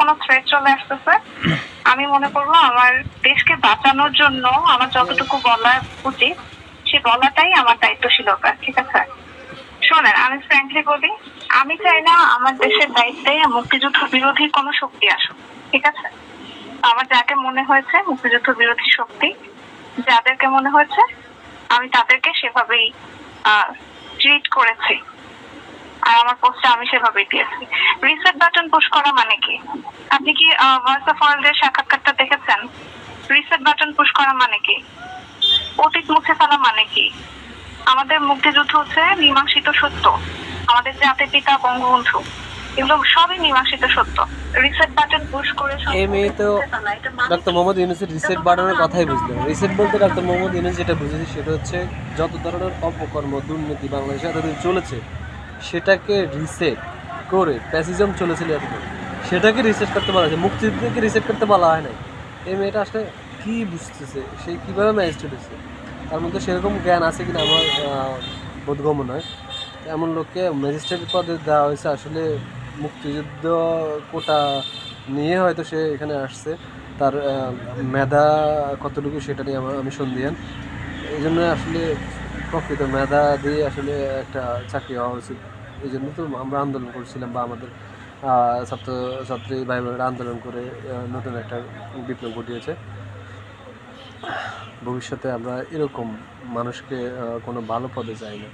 কোনো থ্রেট চলে আসতেছে। আমি মনে করব আমার দেশকে বাঁচানোর জন্য আমার যতটুকু বলা উচিত, সে বলাটাই আমার দায়িত্বশীলতা ঠিক আছে? শোনেন, আমি ফ্র্যাঙ্কলি বলি, আমি চাই না আমার দেশের দায়িত্বে মুক্তিযুদ্ধ বিরোধী কোনো শক্তি আসুক, ঠিক আছে? আমার যাকে মনে হয়েছে মুক্তিযুদ্ধ বিরোধী শক্তি, যাদেরকে মনে হয়েছে, আমি তাদেরকে সেভাবেই ট্রিট করেছি। আর আমার পোস্টে আমি সেভাবেই দিয়েছি। রিসেট বাটন পুশ করা মানে কি? আপনি কি ভয়েস অফ ওয়ার্ল্ডের সাক্ষাৎকারটা দেখেছেন? রিসেট বাটন পুশ করা মানে কি? অতীত মুছে ফেলা মানে কি? আমাদের মুক্তিযুদ্ধ হচ্ছে মীমাংসিত সত্য। আমাদের জাতির পিতা বঙ্গবন্ধু এগুলো সবই মীমাংসিত সত্য। রিসেট বাটন পুশ করে সব এই মেয়ে তো মুছে ফেলা, এটা মানে ডক্টর মোহাম্মদ ইউনুসের রিসেট বাড়ানোর কথাই বুঝলাম। রিসেট বলতে ডক্টর মোহাম্মদ ইউনুস যেটা বুঝেছি সেটা হচ্ছে যত ধরনের অপকর্ম দুর্নীতি বাংলাদেশে এতদিন চলেছে সেটাকে রিসেট করে প্যাসিজম চলেছিল এতদিন সেটাকে রিসেট করতে বলা হয়েছে, মুক্তিযুদ্ধকে রিসেট করতে বলা হয় নাই। এই মেয়েটা আসলে কী বুঝতেছে? সে কীভাবে ম্যাজিস্ট্রেট হয়েছে তার মধ্যে সেরকম জ্ঞান আছে কিনা আমার বোধগম্য নয়। এমন লোককে ম্যাজিস্ট্রেট পদে দেওয়া হয়েছে, আসলে মুক্তিযুদ্ধ কোটা নিয়ে হয়তো সে এখানে আসছে। তার মেধা কতটুকু সেটা নিয়ে আমার আমি সন্দিহান। এই জন্য আসলে প্রকৃত মেধা দিয়ে আসলে একটা চাকরি হওয়া উচিত। এই জন্য তো আমরা আন্দোলন করছিলাম বা আমাদের ছাত্র ছাত্রী ভাই বোনেরা আন্দোলন করে নতুন একটা বিপ্লব ঘটিয়েছে। ভবিষ্যতে আমরা এরকম মানুষকে কোনো ভালো পদে চাই না।